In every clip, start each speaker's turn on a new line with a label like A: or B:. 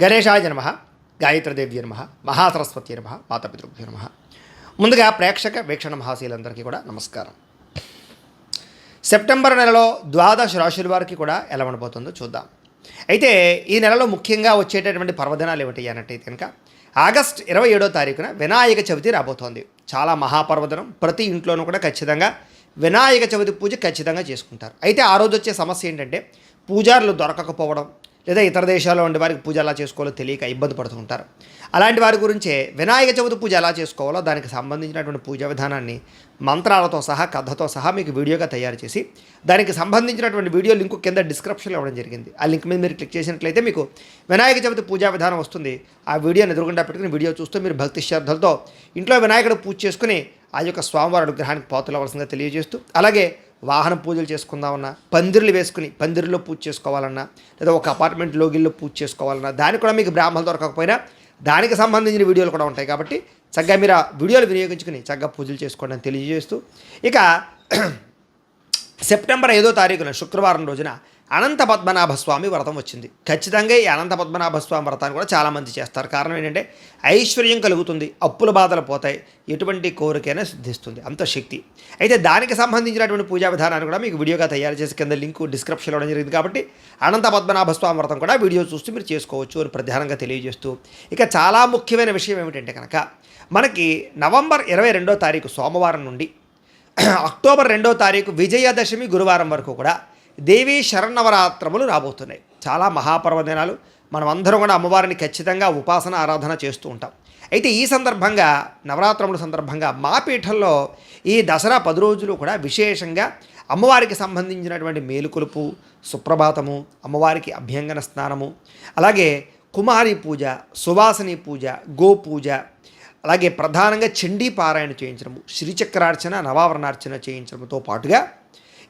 A: గణేశాయ నమ గాయత్రదేవ్య నమ మహాసరస్వతి నమ మాతాపితృభ్యో నమ. ముందుగా ప్రేక్షక వీక్షణ మహాశీలందరికీ కూడా నమస్కారం. సెప్టెంబర్ నెలలో ద్వాదశ రాశుల వారికి కూడా ఎలా ఉండబోతుందో చూద్దాం. అయితే ఈ నెలలో ముఖ్యంగా వచ్చేటటువంటి పర్వదినాలు ఏమిటి అన్నట్టయితే కనుక ఆగస్ట్ ఇరవై ఏడో తారీఖున వినాయక చవితి రాబోతోంది. చాలా మహాపర్వదినం ప్రతి ఇంట్లోనూ కూడా ఖచ్చితంగా వినాయక చవితి పూజ ఖచ్చితంగా చేసుకుంటారు. అయితే ఆ రోజు వచ్చే సమస్య ఏంటంటే పూజారులు దొరకకపోవడం లేదా ఇతర దేశాల్లో ఉండే వారికి పూజ ఎలా చేసుకోవాలో తెలియక ఇబ్బంది పడుతూ ఉంటారు. అలాంటి వారి గురించే వినాయక చవితి పూజ ఎలా చేసుకోవాలో దానికి సంబంధించినటువంటి పూజా విధానాన్ని మంత్రాలతో సహా కథతో సహా మీకు వీడియోగా తయారు చేసి దానికి సంబంధించినటువంటి వీడియో లింక్ కింద డిస్క్రిప్షన్లో ఇవ్వడం జరిగింది. ఆ లింక్ మీద మీరు క్లిక్ చేసినట్లయితే మీకు వినాయక చవితి పూజా విధానం వస్తుంది. ఆ వీడియోని ఎదురుగుండా పెట్టుకుని వీడియో చూస్తూ మీరు భక్తి శ్రద్ధలతో ఇంట్లో వినాయకుడు పూజ చేసుకుని ఆ యొక్క స్వామివారి అనుగ్రహానికి పాతులవలసిందిగా తెలియజేస్తూ అలాగే వాహన పూజలు చేసుకుందామన్నా పందిర్లు వేసుకుని పందిరిలో పూజ చేసుకోవాలన్నా లేదా ఒక అపార్ట్మెంట్ లోగిల్లో పూజ చేసుకోవాలన్నా దానికి కూడా మీకు బ్రాహ్మణులు దొరకకపోయినా దానికి సంబంధించిన వీడియోలు కూడా ఉంటాయి కాబట్టి చక్కగా మీరు ఆ వీడియోలు వినియోగించుకుని చక్కగా పూజలు చేసుకోండి అని తెలియజేస్తూ. ఇక సెప్టెంబర్ ఐదో తారీఖున శుక్రవారం రోజున అనంత పద్మనాభస్వామి వ్రతం వచ్చింది. ఖచ్చితంగా ఈ అనంత పద్మనాభస్వామి వ్రతాన్ని కూడా చాలామంది చేస్తారు. కారణం ఏంటంటే ఐశ్వర్యం కలుగుతుంది అప్పుల బాధలు పోతాయి ఎటువంటి కోరికైనా సిద్ధిస్తుంది. అంత శక్తి. అయితే దానికి సంబంధించినటువంటి పూజా విధానాన్ని కూడా మీకు వీడియోగా తయారు చేసి కింద లింక్ డిస్క్రిప్షన్లో ఇవ్వడం జరిగింది కాబట్టి అనంత పద్మనాభస్వామి వ్రతం కూడా వీడియో చూస్తూ మీరు చేసుకోవచ్చు అని ప్రధానంగా తెలియజేస్తూ. ఇక చాలా ముఖ్యమైన విషయం ఏమిటంటే కనుక మనకి నవంబర్ ఇరవై రెండో తారీఖు సోమవారం నుండి అక్టోబర్ రెండో తారీఖు విజయదశమి గురువారం వరకు కూడా దేవీ శరణవరాత్రములు రాబోతున్నాయి. చాలా మహాపర్వదినాలు. మనం అందరం కూడా అమ్మవారిని ఖచ్చితంగా ఉపాసన ఆరాధన చేస్తూ ఉంటాం. అయితే ఈ సందర్భంగా నవరాత్రముల సందర్భంగా మా పీఠంలో ఈ దసరా పది రోజులు కూడా విశేషంగా అమ్మవారికి సంబంధించినటువంటి మేలుకొలుపు సుప్రభాతము అమ్మవారికి అభ్యంగన స్నానము అలాగే కుమారి పూజ సువాసిని పూజ గోపూజ అలాగే ప్రధానంగా చండీ పారాయణ చేయించడము శ్రీచక్రార్చన నవావరణార్చన చేయించడంతో పాటుగా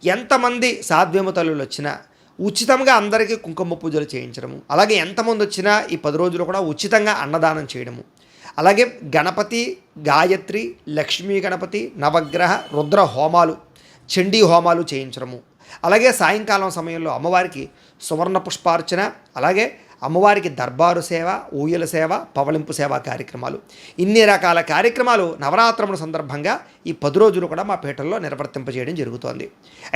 A: ఎంతమంది సాధ్యము తల్లులు వచ్చినా ఉచితంగా అందరికీ కుంకుమ పూజలు చేయించడము అలాగే ఎంతమంది వచ్చినా ఈ పది రోజులు కూడా ఉచితంగా అన్నదానం చేయడము అలాగే గణపతి గాయత్రి లక్ష్మీ గణపతి నవగ్రహ రుద్ర హోమాలు చండీ హోమాలు చేయించడము అలాగే సాయంకాలం సమయంలో అమ్మవారికి సువర్ణ పుష్పార్చన అలాగే అమ్మవారికి దర్బారు సేవ ఊయల సేవ పవళింపు సేవ కార్యక్రమాలు. ఇన్ని రకాల కార్యక్రమాలు నవరాత్రముల సందర్భంగా ఈ పది రోజులు కూడా మా పీఠంలో నిర్వర్తింపజేయడం జరుగుతోంది.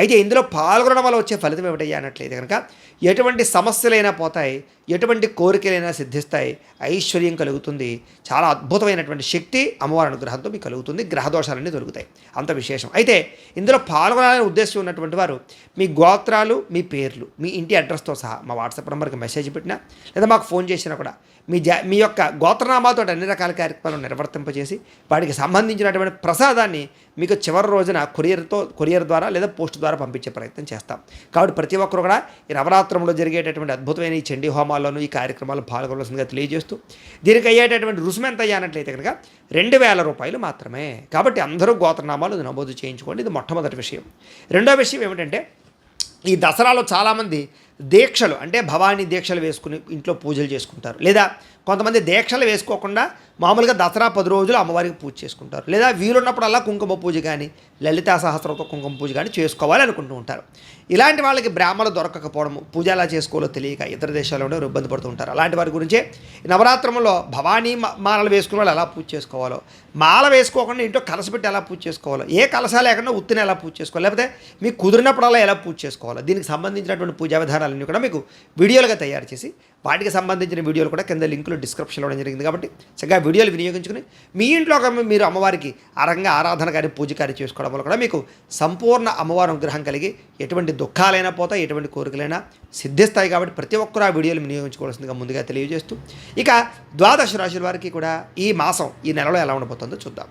A: అయితే ఇందులో పాల్గొనడం వల్ల వచ్చే ఫలితం ఏమిటయ్యా అన్నట్లయితే కనుక ఎటువంటి సమస్యలైనా పోతాయి ఎటువంటి కోరికలైనా సిద్ధిస్తాయి ఐశ్వర్యం కలుగుతుంది. చాలా అద్భుతమైనటువంటి శక్తి అమ్మవారి అనుగ్రహంతో మీకు కలుగుతుంది గ్రహదోషాలన్నీ దొరుకుతాయి అంత విశేషం. అయితే ఇందులో పాల్గొనాలనే ఉద్దేశం ఉన్నటువంటి వారు మీ గోత్రాలు మీ పేర్లు మీ ఇంటి అడ్రస్తో సహా మా వాట్సాప్ నెంబర్కి మెసేజ్ పెట్టినా లేదా మాకు ఫోన్ చేసినా కూడా మీ జా మీ యొక్క గోత్రనామాతో అన్ని రకాల కార్యక్రమాలు నిర్వర్తింపజేసి వాటికి సంబంధించినటువంటి ప్రసాదాన్ని మీకు చివరి రోజున కొరియర్తో కొరియర్ ద్వారా లేదా పోస్ట్ ద్వారా పంపించే ప్రయత్నం చేస్తాం. కాబట్టి ప్రతి ఒక్కరు కూడా ఈ నవరాత్రంలో జరిగేటటువంటి అద్భుతమైన ఈ చండీ హోమాల్లోనూ ఈ కార్యక్రమాలు పాల్గొనవలసిందిగా తెలియజేస్తూ దీనికి అయ్యేటటువంటి రుసుము ఎంత అయ్యానట్లయితే కనుక రెండు వేల రూపాయలు మాత్రమే. కాబట్టి అందరూ గోత్రనామాలు నమోదు చేయించుకోండి. ఇది మొట్టమొదటి విషయం. రెండో విషయం ఏమిటంటే ఈ దసరాలో చాలామంది దీక్షలు అంటే భవానీ దీక్షలు వేసుకుని ఇంట్లో పూజలు చేసుకుంటారు. లేదా కొంతమంది దీక్షలు వేసుకోకుండా మామూలుగా దసరా పది రోజులు అమ్మవారికి పూజ చేసుకుంటారు. లేదా వీలున్నప్పుడల్లా కుంకుమ పూజ కానీ లలితా సహస్రంతో కుంకుమ పూజ కానీ చేసుకోవాలి అనుకుంటూ ఉంటారు. ఇలాంటి వాళ్ళకి బ్రాహ్మణులు దొరకకపోవడము పూజ ఎలా చేసుకోవాలో తెలియక ఇతర దేశాల్లో ఇబ్బంది పడుతూ ఉంటారు. అలాంటి వారి గురించే నవరాత్రంలో భవానీ మాలలు వేసుకునే వాళ్ళు ఎలా పూజ చేసుకోవాలో మాల వేసుకోకుండా ఇంట్లో కలసపెట్టి ఎలా పూజ చేసుకోవాలో ఏ కలస లేకుండా ఉత్తిని ఎలా పూజ చేసుకోవాలి లేకపోతే మీకు కుదిరినప్పుడల్లా ఎలా పూజ చేసుకోవాలో దీనికి సంబంధించినటువంటి పూజా విధానాలన్నీ కూడా మీకు వీడియోలుగా తయారు చేసి వాటికి సంబంధించిన వీడియోలు కూడా కింద లింకులు డిస్క్రిప్షన్లో ఇవ్వడం జరిగింది. కాబట్టి చక్కగా వీడియోలు వినియోగించుకుని మీ ఇంట్లో ఒక మీరు అమ్మవారికి అరంగా ఆరాధన కానీ పూజ కానీ చేసుకోవడం వల్ల కూడా మీకు సంపూర్ణ అమ్మవారి అనుగ్రహం కలిగి ఎటువంటి దుఃఖాలైనా పోతాయి ఎటువంటి కోరికలైనా సిద్ధిస్తాయి. కాబట్టి ప్రతి ఒక్కరు ఆ వీడియోలు వినియోగించుకోవాల్సిందిగా ముందుగా తెలియజేస్తూ ఇక ద్వాదశ రాశుల వారికి కూడా ఈ మాసం ఈ నెలలో ఎలా ఉండబోతుందో చూద్దాం.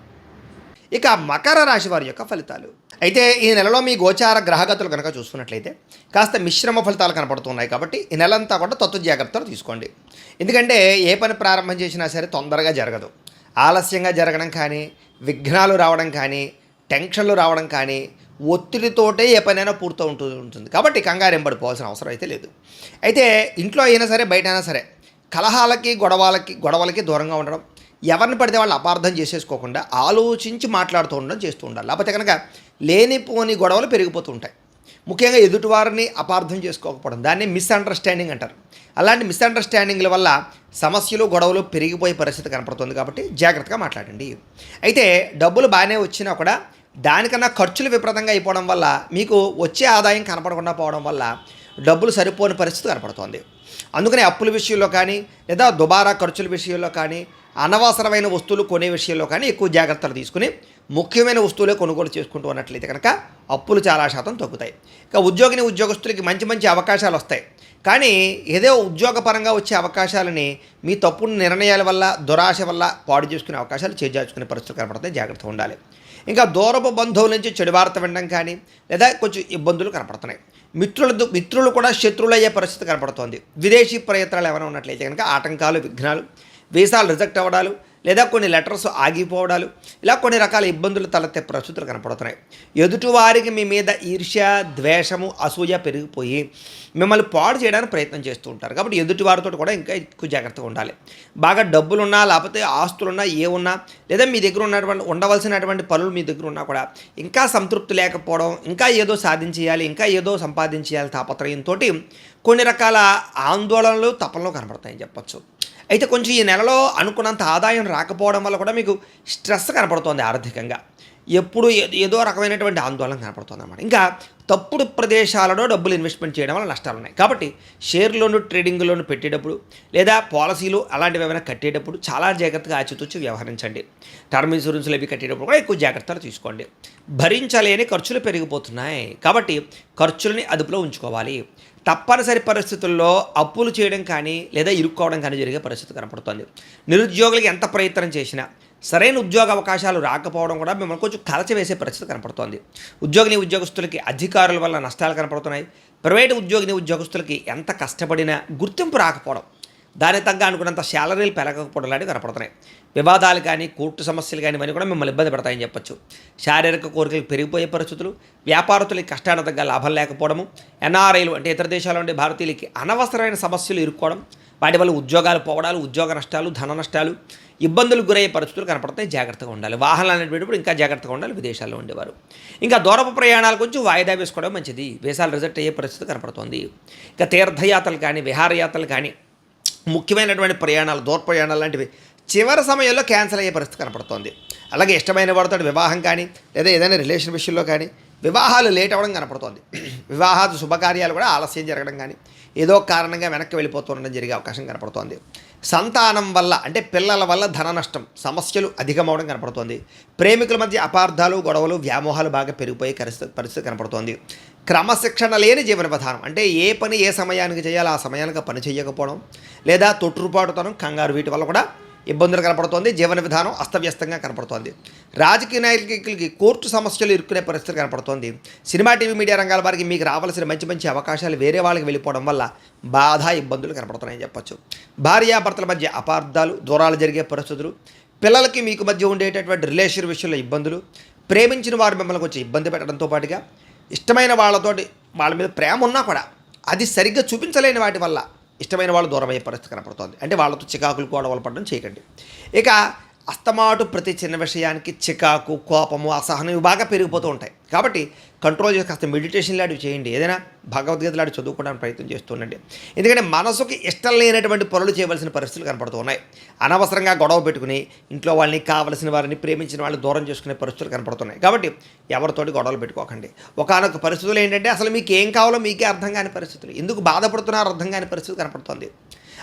A: ఇక మకర రాశి వారి యొక్క ఫలితాలు. అయితే ఈ నెలలో మీ గోచార గ్రహగతులు కనుక చూసుకున్నట్లయితే కాస్త మిశ్రమ ఫలితాలు కనపడుతున్నాయి కాబట్టి ఈ నెలంతా కూడా తత్వ జాగ్రత్తలు తీసుకోండి. ఎందుకంటే ఏ పని ప్రారంభం చేసినా సరే తొందరగా జరగదు. ఆలస్యంగా జరగడం కానీ విఘ్నాలు రావడం కానీ టెన్షన్లు రావడం కానీ ఒత్తిడితోటే ఏ పనైనా పూర్తి ఉంటూ ఉంటుంది. కాబట్టి కంగారు ఎంబడిపోవాల్సిన అవసరం అయితే లేదు. అయితే ఇంట్లో అయినా సరే బయట అయినా సరే కలహాలకి గొడవలకి గొడవలకి దూరంగా ఉండడం ఎవరిని పడితే వాళ్ళు అపార్థం చేసేసుకోకుండా ఆలోచించి మాట్లాడుతూ ఉండడం చేస్తూ ఉండాలి. లేకపోతే కనుక లేనిపోని గొడవలు పెరిగిపోతూ ఉంటాయి. ముఖ్యంగా ఎదుటివారిని అపార్థం చేసుకోకపోవడం. దాన్ని మిస్అండర్స్టాండింగ్ అంటారు. అలాంటి మిస్అండర్స్టాండింగ్ల వల్ల సమస్యలు గొడవలు పెరిగిపోయే పరిస్థితి కనపడుతుంది కాబట్టి జాగ్రత్తగా మాట్లాడండి. అయితే డబ్బులు బాగానే వచ్చినా కూడా దానికన్నా ఖర్చులు విపరీతంగా అయిపోవడం వల్ల మీకు వచ్చే ఆదాయం కనపడకుండా పోవడం వల్ల డబ్బులు సరిపోని పరిస్థితి కనపడుతోంది. అందుకని అప్పుల విషయంలో కానీ లేదా దుబారా ఖర్చుల విషయంలో కానీ అనవసరమైన వస్తువులు కొనే విషయంలో కానీ ఎక్కువ జాగ్రత్తలు తీసుకుని ముఖ్యమైన వస్తువులే కొనుగోలు చేసుకుంటూ ఉన్నట్లయితే కనుక అప్పులు చాలా శాతం తగ్గుతాయి. ఇక ఉద్యోగిని ఉద్యోగస్తులకి మంచి మంచి అవకాశాలు వస్తాయి. కానీ ఏదో ఉద్యోగపరంగా వచ్చే అవకాశాలని మీ తప్పుడు నిర్ణయాల వల్ల దురాశ వల్ల పాడు చేసుకునే అవకాశాలు చేజార్చుకునే పరిస్థితులు కనపడతాయి. జాగ్రత్తగా ఉండాలి. ఇంకా దూరపు బంధువుల నుంచి చెడు వార్త వినడం కానీ లేదా కొంచెం ఇబ్బందులు కనపడుతున్నాయి. మిత్రుల మిత్రులు కూడా శత్రువులయ్యే పరిస్థితి కనపడుతోంది. విదేశీ ప్రయత్నాలు ఏమైనా ఉన్నట్లయితే కనుక ఆటంకాలు విఘ్నాలు వీసాలు రిజెక్ట్ అవ్వడాలు లేదా కొన్ని లెటర్స్ ఆగిపోవడాలు ఇలా కొన్ని రకాల ఇబ్బందులు తలెత్తే ప్రస్తుతులు కనపడుతున్నాయి. ఎదుటివారికి మీ మీద ఈర్ష్య ద్వేషము అసూయ పెరిగిపోయి మిమ్మల్ని పాడు చేయడానికి ప్రయత్నం చేస్తూ ఉంటారు. కాబట్టి ఎదుటివారితో కూడా ఇంకా ఎక్కువ జాగ్రత్తగా ఉండాలి. బాగా డబ్బులున్నా లేకపోతే ఆస్తులున్నా ఏ ఉన్నా లేదా మీ దగ్గర ఉన్నటువంటి ఉండవలసినటువంటి పనులు మీ దగ్గర ఉన్నా కూడా ఇంకా సంతృప్తి లేకపోవడం ఇంకా ఏదో సాధించేయాలి ఇంకా ఏదో సంపాదించేయాలి తాపత్రయంతో కొన్ని రకాల ఆందోళనలు తపనలు కనబడతాయని చెప్పచ్చు. అయితే కొంచెం ఈ నెలలో అనుకున్నంత ఆదాయం రాకపోవడం వల్ల కూడా మీకు స్ట్రెస్ కనపడుతోంది ఆర్థికంగా. ఎప్పుడు ఏదో రకమైనటువంటి ఆందోళన కనపడుతుంది అన్నమాట ఇంకా తప్పుడు ప్రదేశాలలో డబ్బులు ఇన్వెస్ట్మెంట్ చేయడం వల్ల నష్టాలు ఉన్నాయి. కాబట్టి షేర్లోను ట్రేడింగ్లోను పెట్టేటప్పుడు లేదా పాలసీలు అలాంటివి ఏమైనా కట్టేటప్పుడు చాలా జాగ్రత్తగా ఆచితూచి వ్యవహరించండి. టర్మ్ ఇన్సూరెన్స్లు అవి కట్టేటప్పుడు కూడా ఎక్కువ జాగ్రత్తలు తీసుకోండి. భరించలేని ఖర్చులు పెరిగిపోతున్నాయి. కాబట్టి ఖర్చులని అదుపులో ఉంచుకోవాలి. తప్పనిసరి పరిస్థితుల్లో అప్పులు చేయడం కానీ లేదా ఇరుక్కోవడం కానీ జరిగే పరిస్థితి కనపడుతుంది. నిరుద్యోగులకి ఎంత ప్రయత్నం చేసినా సరైన ఉద్యోగ అవకాశాలు రాకపోవడం కూడా మిమ్మల్ని కొంచెం కలచవేసే పరిస్థితి కనపడుతోంది. ఉద్యోగిని ఉద్యోగస్తులకి అధికారుల వల్ల నష్టాలు కనపడుతున్నాయి. ప్రైవేటు ఉద్యోగిని ఉద్యోగస్తులకి ఎంత కష్టపడినా గుర్తింపు రాకపోవడం దానికి తగ్గ అనుకున్నంత శాలరీలు పెరగకపోవడం లాంటివి కనపడుతున్నాయి. వివాదాలు కానీ కోర్టు సమస్యలు కానీ ఇవన్నీ కూడా మిమ్మల్ని ఇబ్బంది పెడతాయని చెప్పొచ్చు. శారీరక కోరికలు పెరిగిపోయే పరిస్థితులు వ్యాపారస్తులకి కష్టానికి తగ్గ లాభం లేకపోవడము ఎన్ఆర్ఐలు అంటే ఇతర దేశాల నుండి భారతీయులకి అనవసరమైన సమస్యలు ఇరుక్కోవడం వాటి వల్ల ఉద్యోగాలు పోవడాలు ఉద్యోగ నష్టాలు ధన నష్టాలు ఇబ్బందులకు గురయ్యే పరిస్థితులు కనపడతాయి. జాగ్రత్తగా ఉండాలి. వాహనాలు అనేటప్పుడు ఇంకా జాగ్రత్తగా ఉండాలి విదేశాల్లో ఉండేవారు. ఇంకా దూరపు ప్రయాణాలు కొంచెం వాయిదా వేసుకోవడం మంచిది. వేసాలు రిజెక్ట్ అయ్యే పరిస్థితి కనపడుతుంది. ఇంకా తీర్థయాత్రలు కానీ విహారయాత్రలు కానీ ముఖ్యమైనటువంటి ప్రయాణాలు దూర ప్రయాణాలు లాంటివి చివరి సమయంలో క్యాన్సిల్ అయ్యే పరిస్థితి కనపడుతోంది. అలాగే ఇష్టమైన వాడితో వివాహం కానీ లేదా ఏదైనా రిలేషన్ విషయంలో కానీ వివాహాలు లేట్ అవ్వడం కనపడుతోంది. వివాహాలు శుభకార్యాలు కూడా ఆలస్యం జరగడం కానీ ఏదో కారణంగా వెనక్కి వెళ్ళిపోతుండడం జరిగే అవకాశం కనపడుతోంది. సంతానం వల్ల అంటే పిల్లల వల్ల ధన నష్టం సమస్యలు అధికమవడం కనపడుతోంది. ప్రేమికుల మధ్య అపార్థాలు గొడవలు వ్యామోహాలు బాగా పెరిగిపోయే పరిస్థితి పరిస్థితి కనపడుతోంది. క్రమశిక్షణ లేని జీవన విధానం అంటే ఏ పని ఏ సమయానికి చేయాలో ఆ సమయానికి పని చేయకపోవడం లేదా తొట్టుపాటుతనం కంగారు వీటి వల్ల కూడా ఇబ్బందులు కనపడుతోంది జీవన విధానం అస్తవ్యస్తంగా కనపడుతోంది. రాజకీయ నాయకులకి కోర్టు సమస్యలు ఇరుక్కునే పరిస్థితి కనపడుతోంది. సినిమా టీవీ మీడియా రంగాల వారికి మీకు రావాల్సిన మంచి మంచి అవకాశాలు వేరే వాళ్ళకి వెళ్ళిపోవడం వల్ల బాధ ఇబ్బందులు కనపడుతున్నాయని చెప్పొచ్చు. భార్యాభర్తల మధ్య అపార్థాలు దూరాలు జరిగే పరిస్థితులు పిల్లలకి మీకు మధ్య ఉండేటటువంటి రిలేషన్ విషయంలో ఇబ్బందులు ప్రేమించిన వారు మిమ్మల్ని కొంచెం ఇబ్బంది పెట్టడంతో పాటుగా ఇష్టమైన వాళ్ళతోటి వాళ్ళ మీద ప్రేమ ఉన్నా కూడా అది సరిగ్గా చూపించలేని వాటి వల్ల ఇష్టమైన వాళ్ళు దూరమయ్యే పరిస్థితి కనపడుతోంది. అంటే వాళ్ళతో చికాకులు గొడవలు పడడం చేయకండి. ఇక అస్తమాటు ప్రతి చిన్న విషయానికి చికాకు కోపము అసహనం ఇవి బాగా పెరిగిపోతూ ఉంటాయి. కాబట్టి కంట్రోల్ చేసి కాస్త మెడిటేషన్ లాంటివి చేయండి. ఏదైనా భగవద్గీత లాంటి చదువుకోవడానికి ప్రయత్నం చేస్తుండండి ఎందుకంటే మనసుకి ఇష్టం లేనటువంటి పనులు చేయవలసిన పరిస్థితులు కనపడుతూ ఉన్నాయి. అనవసరంగా గొడవ పెట్టుకుని ఇంట్లో వాళ్ళని కావలసిన వారిని ప్రేమించిన వాళ్ళని దూరం చేసుకునే పరిస్థితులు కనపడుతున్నాయి. కాబట్టి ఎవరితోటి గొడవలు పెట్టుకోకండి. ఒకనొక పరిస్థితులు ఏంటంటే అసలు మీకు ఏం కావాలో మీకే అర్థం కాని పరిస్థితులు. ఎందుకు బాధపడుతున్నారో అర్థం కాని పరిస్థితి కనపడుతుంది.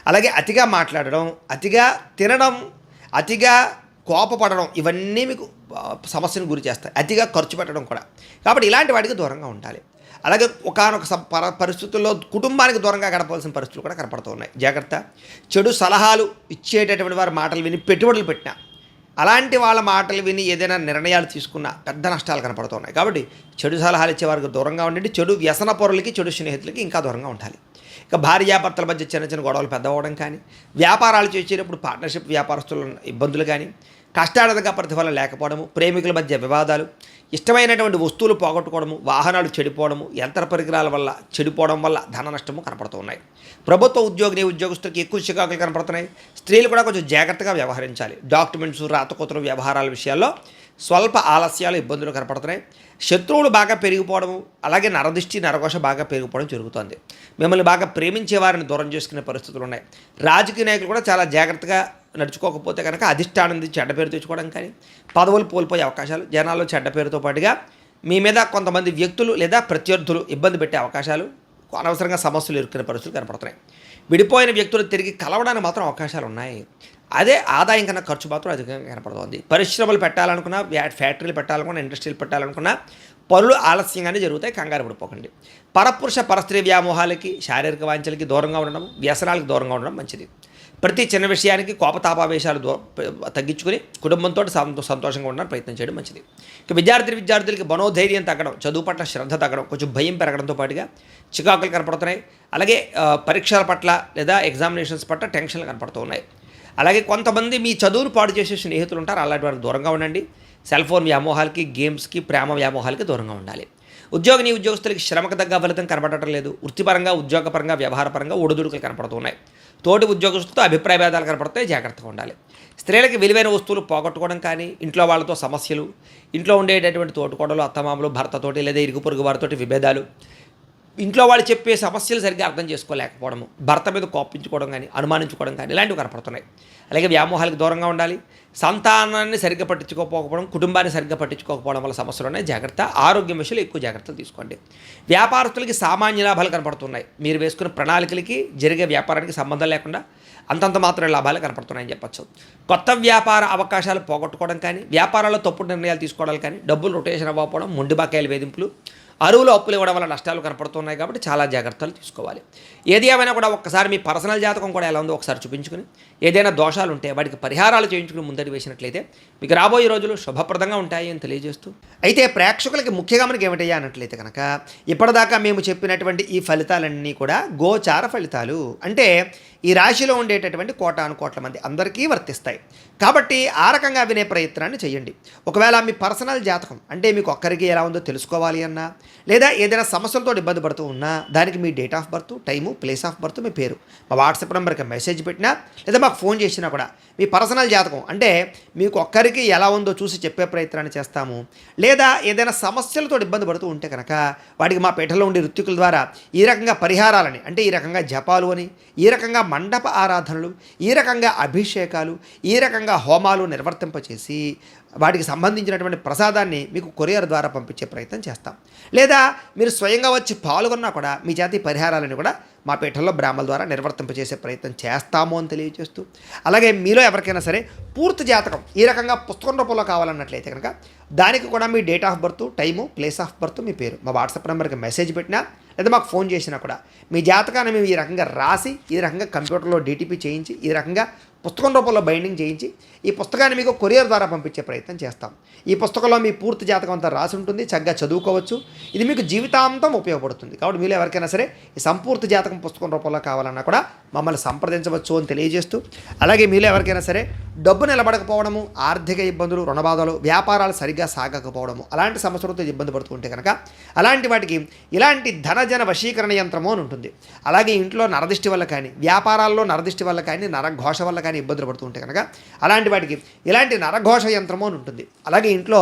A: అలాగే అతిగా మాట్లాడడం అతిగా తినడం అతిగా కోపపడడం ఇవన్నీ మీకు సమస్యను గురి చేస్తాయి. అతిగా ఖర్చు పెట్టడం కూడా. కాబట్టి ఇలాంటి వాటికి దూరంగా ఉండాలి. అలాగే ఒకనొక పరిస్థితుల్లో కుటుంబానికి దూరంగా గడపవలసిన పరిస్థితులు కూడా కనపడుతూ ఉన్నాయి. జాగ్రత్త. చెడు సలహాలు ఇచ్చేటటువంటి వారి మాటలు విని పెట్టుబడులు పెట్టినా అలాంటి వాళ్ళ మాటలు విని ఏదైనా నిర్ణయాలు తీసుకున్న పెద్ద నష్టాలు కనపడుతున్నాయి కాబట్టి చెడు సలహాలు ఇచ్చే వారికి దూరంగా ఉండండి. చెడు వ్యసన పొరలకి చెడు స్నేహితులకి ఇంకా దూరంగా ఉండాలి. ఇక భార్యాభర్తల మధ్య చిన్న చిన్న గొడవలు పెద్ద అవ్వడం కానీ వ్యాపారాలు చేసేటప్పుడు పార్ట్నర్షిప్ వ్యాపారస్తుల ఇబ్బందులు కానీ కష్టార్థంగా ప్రతిఫలం లేకపోవడము ప్రేమికుల మధ్య వివాదాలు ఇష్టమైనటువంటి వస్తువులు పోగొట్టుకోవడము వాహనాలు చెడిపోవడము యంత్ర పరికరాల వల్ల చెడిపోవడం వల్ల ధన నష్టము కనపడుతూ ఉన్నాయి. ప్రభుత్వ ఉద్యోగిని ఉద్యోగస్తులకి ఎక్కువ చికాకులు కనపడుతున్నాయి. స్త్రీలు కూడా కొంచెం జాగ్రత్తగా వ్యవహరించాలి. డాక్యుమెంట్స్ రాతకోతలు వ్యవహారాల విషయాల్లో స్వల్ప ఆలస్యాలు ఇబ్బందులు కనపడుతున్నాయి. శత్రువులు బాగా పెరిగిపోవడము అలాగే నరదిష్టి నరకోశ బాగా పెరిగిపోవడం జరుగుతుంది. మిమ్మల్ని బాగా ప్రేమించే వారిని దూరం చేసుకునే పరిస్థితులు ఉన్నాయి. రాజకీయ నాయకులు కూడా చాలా జాగ్రత్తగా నడుచుకోకపోతే కనుక అధిష్టానం చెడ్డ పేరు తెచ్చుకోవడం కానీ పదవులు కోల్పోయే అవకాశాలు జనాల్లో చెడ్డ పేరుతో పాటుగా మీ మీద కొంతమంది వ్యక్తులు లేదా ప్రత్యర్థులు ఇబ్బంది పెట్టే అవకాశాలు అనవసరంగా సమస్యలు ఇరుక్కునే పరిస్థితులు కనపడుతున్నాయి. విడిపోయిన వ్యక్తులు తిరిగి కలవడానికి మాత్రం అవకాశాలు ఉన్నాయి. అదే ఆదాయం కన్నా ఖర్చు మాత్రం అధికంగా కనపడుతుంది. పరిశ్రమలు పెట్టాలనుకున్నా ఫ్యాక్టరీలు పెట్టాలనుకున్నా ఇండస్ట్రీలు పెట్టాలనుకున్నా పనులు ఆలస్యంగానే జరుగుతాయి కంగారు పడిపోకండి. పరపురుష పరస్త్రీ వ్యామోహాలకి శారీరక వాంఛలకి దూరంగా ఉండడం వ్యసనాలకు దూరంగా ఉండడం మంచిది. ప్రతి చిన్న విషయానికి కోపతాపావేశాలు తగ్గించుకుని కుటుంబంతో సంతో సంతోషంగా ఉండడానికి ప్రయత్నం చేయడం మంచిది. ఇక విద్యార్థి విద్యార్థులకి మనోధైర్యం తగ్గడం చదువు పట్ల శ్రద్ధ తగ్గడం కొంచెం భయం పెరగడంతో పాటుగా చికాకులు కనపడుతున్నాయి. అలాగే పరీక్షల పట్ల లేదా ఎగ్జామినేషన్స్ పట్ల టెన్షన్లు కనపడుతూ ఉన్నాయి. అలాగే కొంతమంది మీ చదువును పాడు చేసే స్నేహితులు ఉంటారు. అలాంటి వారికి దూరంగా ఉండండి. సెల్ ఫోన్ వ్యామోహాలకి గేమ్స్కి ప్రేమ వ్యామోహాలకి దూరంగా ఉండాలి. ఉద్యోగిని ఉద్యోగస్తులకి శ్రమకు తగ్గ ఫలితం కనబడటం లేదు. వృత్తిపరంగా ఉద్యోగపరంగా వ్యవహారపరంగా ఒడిదుడుకులు కనపడుతున్నాయి. తోటి ఉద్యోగస్తులతో అభిప్రాయ భేదాలు కనపడతాయి. జాగ్రత్తగా ఉండాలి. స్త్రీలకి విలువైన వస్తువులు పోగొట్టుకోవడం కానీ ఇంట్లో వాళ్ళతో సమస్యలు ఇంట్లో ఉండేటటువంటి తోటికోడలు అత్తమామలు భర్తతోటి లేదా ఇరుగు పొరుగు వారితోటి విభేదాలు ఇంట్లో వాళ్ళు చెప్పే సమస్యలు సరిగ్గా అర్థం చేసుకోలేకపోవడము భర్త మీద కోపించుకోవడం కానీ అనుమానించుకోవడం కానీ ఇలాంటివి కనపడుతున్నాయి. అలాగే వ్యామోహాలకు దూరంగా ఉండాలి. సంతానాన్ని సరిగ్గా పట్టించుకోకపోవడం కుటుంబాన్ని సరిగ్గా పట్టించుకోకపోవడం వల్ల సమస్యలు ఉన్నాయి జాగ్రత్త ఆరోగ్యం విషయంలో ఎక్కువ జాగ్రత్తలు తీసుకోండి. వ్యాపారస్తులకి సామాన్య లాభాలు కనపడుతున్నాయి. మీరు వేసుకున్న ప్రణాళికలకి జరిగే వ్యాపారానికి సంబంధం లేకుండా అంతంత మాత్రమే లాభాలు కనపడుతున్నాయని చెప్పొచ్చు. కొత్త వ్యాపార అవకాశాలు పోగొట్టుకోవడం కానీ వ్యాపారాల్లో తప్పుడు నిర్ణయాలు తీసుకోవడం కానీ డబ్బులు రొటేషన్ అవ్వకపోవడం మొండి బకాయిల వేధింపులు అరువులు అప్పులు ఇవ్వడం వల్ల నష్టాలు కనపడుతున్నాయి కాబట్టి చాలా జాగ్రత్తలు తీసుకోవాలి. ఏది ఏమైనా కూడా ఒక్కసారి మీ పర్సనల్ జాతకం కూడా ఎలా ఉందో ఒకసారి చూపించుకుని ఏదైనా దోషాలు ఉంటే వాటికి పరిహారాలు చేయించుకుని ముందడి వేసినట్లయితే మీకు రాబోయే రోజులు శుభప్రదంగా ఉంటాయి అని తెలియజేస్తూ. అయితే ప్రేక్షకులకి ముఖ్యంగా మనకి ఏమిటయ్యా అన్నట్లయితే కనుక ఇప్పటిదాకా మేము చెప్పినటువంటి ఈ ఫలితాలన్నీ కూడా గోచార ఫలితాలు. అంటే ఈ రాశిలో ఉండేటటువంటి కోటాను కోట్ల మంది అందరికీ వర్తిస్తాయి. కాబట్టి ఆ రకంగా వినే ప్రయత్నాన్ని చేయండి. ఒకవేళ మీ పర్సనల్ జాతకం అంటే మీకు ఒక్కరికి ఎలా ఉందో తెలుసుకోవాలి అన్నా లేదా ఏదైనా సమస్యలతో ఇబ్బంది పడుతూ ఉన్నా దానికి మీ date of birth time place of birth మీ పేరు. మా వాట్సాప్ నెంబర్కి మెసేజ్ పెట్టినా లేదా మాకు ఫోన్ చేసినా కూడా మీ పర్సనల్ జాతకం అంటే మీకు ఒక్కరికి ఎలా ఉందో చూసి చెప్పే ప్రయత్నాన్ని చేస్తాము. లేదా ఏదైనా సమస్యలతో ఇబ్బంది పడుతూ ఉంటే కనుక వాటికి మా పీఠలో ఉండే ఋత్వికుల ద్వారా ఈ రకంగా పరిహారాలని అంటే ఈ రకంగా జపాలు అని ఈ రకంగా మండప ఆరాధనలు ఈ రకంగా అభిషేకాలు ఈ రకంగా హోమాలు నిర్వర్తింపచేసి వాటికి సంబంధించినటువంటి ప్రసాదాన్ని మీకు కొరియర్ ద్వారా పంపించే ప్రయత్నం చేస్తాం. లేదా మీరు స్వయంగా వచ్చి పాల్గొన్నా కూడా మీ జాతి పరిహారాలను కూడా మా పీఠంలో బ్రాహ్మల ద్వారా నిర్వర్తింపజేసే ప్రయత్నం చేస్తాము అని తెలియజేస్తూ అలాగే మీలో ఎవరికైనా సరే పూర్తి జాతకం ఈ రకంగా పుస్తకం రూపంలో కావాలన్నట్లయితే కనుక దానికి కూడా మీ date of birth time place of birth మీ పేరు మా వాట్సాప్ నెంబర్కి మెసేజ్ పెట్టినా లేదా మాకు ఫోన్ చేసినా కూడా మీ జాతకాన్ని మేము ఈ రకంగా రాసి ఈ రకంగా కంప్యూటర్లో డీటీపీ చేయించి ఈ రకంగా పుస్తకం రూపంలో బైండింగ్ చేయించి ఈ పుస్తకాన్ని మీకు కొరియర్ ద్వారా పంపించే ప్రయత్నం చేస్తాం. ఈ పుస్తకంలో మీ పూర్తి జాతకం అంతా రాసి ఉంటుంది చక్కగా చదువుకోవచ్చు. ఇది మీకు జీవితాంతం ఉపయోగపడుతుంది. కాబట్టి మీరు ఎవరికైనా సరే ఈ సంపూర్తి జాతకం పుస్తకం రూపంలో కావాలన్నా కూడా మమ్మల్ని సంప్రదించవచ్చు అని తెలియజేస్తూ అలాగే మీరు ఎవరికైనా సరే డబ్బు నిలబడకపోవడము ఆర్థిక ఇబ్బందులు రుణబాధలు వ్యాపారాలు సరిగ్గా సాగకపోవడము అలాంటి సమస్యలతో ఇబ్బంది పడుతుంటే కనుక అలాంటి వాటికి ఇలాంటి ధనజన వశీకరణ యంత్రము అని ఉంటుంది. అలాగే ఇంట్లో నరదిష్టి వల్ల కానీ వ్యాపారాల్లో నరదిష్టి వల్ల కానీ నరఘోష వల్ల కానీ ఇబ్బందులు పడుతుంటే కనుక అలాంటి వాటికి ఇలాంటి నరఘోష యంత్రము అని ఉంటుంది. అలాగే ఇంట్లో